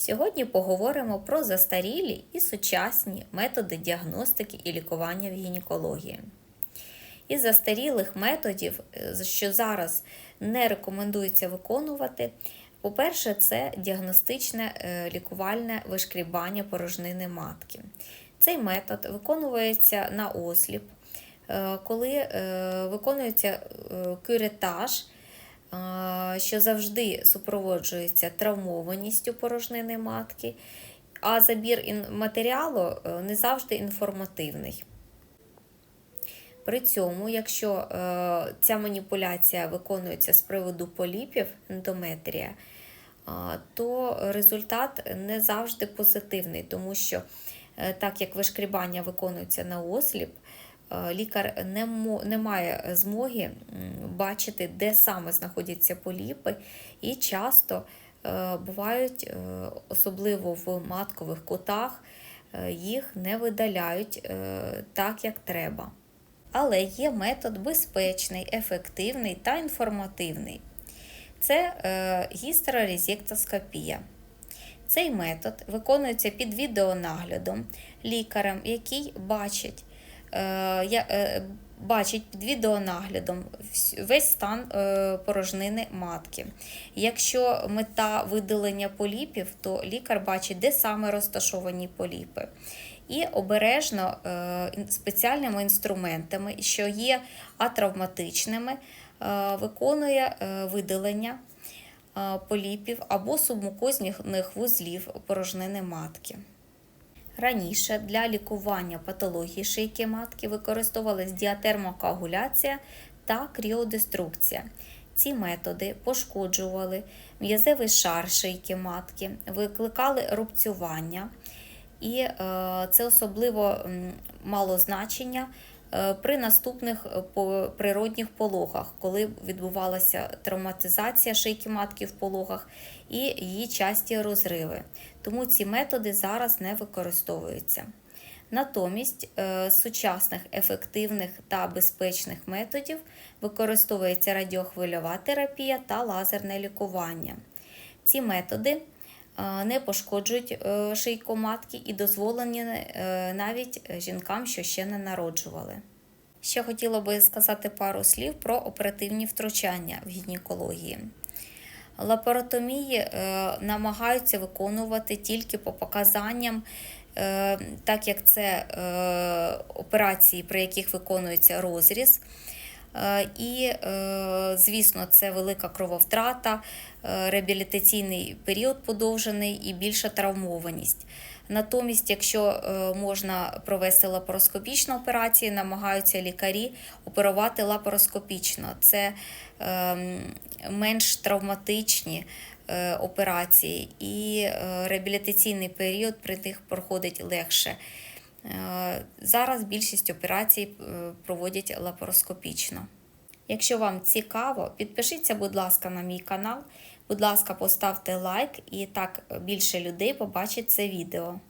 Сьогодні поговоримо про застарілі і сучасні методи діагностики і лікування в гінекології. Із застарілих методів, е, що зараз не рекомендується виконувати, по-перше, це діагностичне е, лікувальне вишкрібання порожнини матки. Цей метод виконується на осліп, е, коли виконується кюретаж, що завжди супроводжується травмованістю порожнини матки, а забір матеріалу е, не завжди інформативний. При цьому, якщо е, ця маніпуляція виконується з приводу поліпів ендометрія, то результат не завжди позитивний, тому що е, так як вишкрібання виконується на осліп, лікар не, має змоги бачити, де саме знаходяться поліпи, і часто е, бувають, е, особливо в маткових кутах, е, їх не видаляють так, як треба. Але є метод безпечний, ефективний та інформативний. Це гістерорезектоскопія. Цей метод виконується під відеонаглядом лікарем, який бачить, бачить під відеонаглядом весь стан е, порожнини матки. Якщо мета видалення поліпів, то лікар бачить, де саме розташовані поліпи. І обережно е, спеціальними інструментами, що є атравматичними, е, виконує видалення поліпів або субмукозних вузлів порожнини матки. Раніше для лікування патології шийки матки використовувалась діатермокоагуляція та кріодеструкція. Ці методи пошкоджували м'язевий шар шийки матки, викликали рубцювання, і е, це особливо мало значення при наступних е, природних пологах, коли відбувалася травматизація шийки матки в пологах і її часті розриви. Тому ці методи зараз не використовуються. Натомість е, сучасних ефективних та безпечних методів використовується радіохвильова терапія та лазерне лікування. Ці методи е, не пошкоджують е, шийку матки і дозволені е, навіть жінкам, що ще не народжували. Ще хотіла би сказати пару слів про оперативні втручання в гінекології. Лапаротомії е, намагаються виконувати тільки по показанням, е, так як це е, операції, при яких виконується розріз. Е, І, е, звісно, це велика крововтрата, е, реабілітаційний період подовжений і більша травмованість. Натомість, якщо можна провести лапароскопічну операцію, намагаються лікарі оперувати лапароскопічно. Це ем, менш травматичні операції, і реабілітаційний період при них проходить легше. Е, Зараз більшість операцій е, проводять лапароскопічно. Якщо вам цікаво, підпишіться, будь ласка, на мій канал. Будь ласка, поставте лайк, і так більше людей побачить це відео.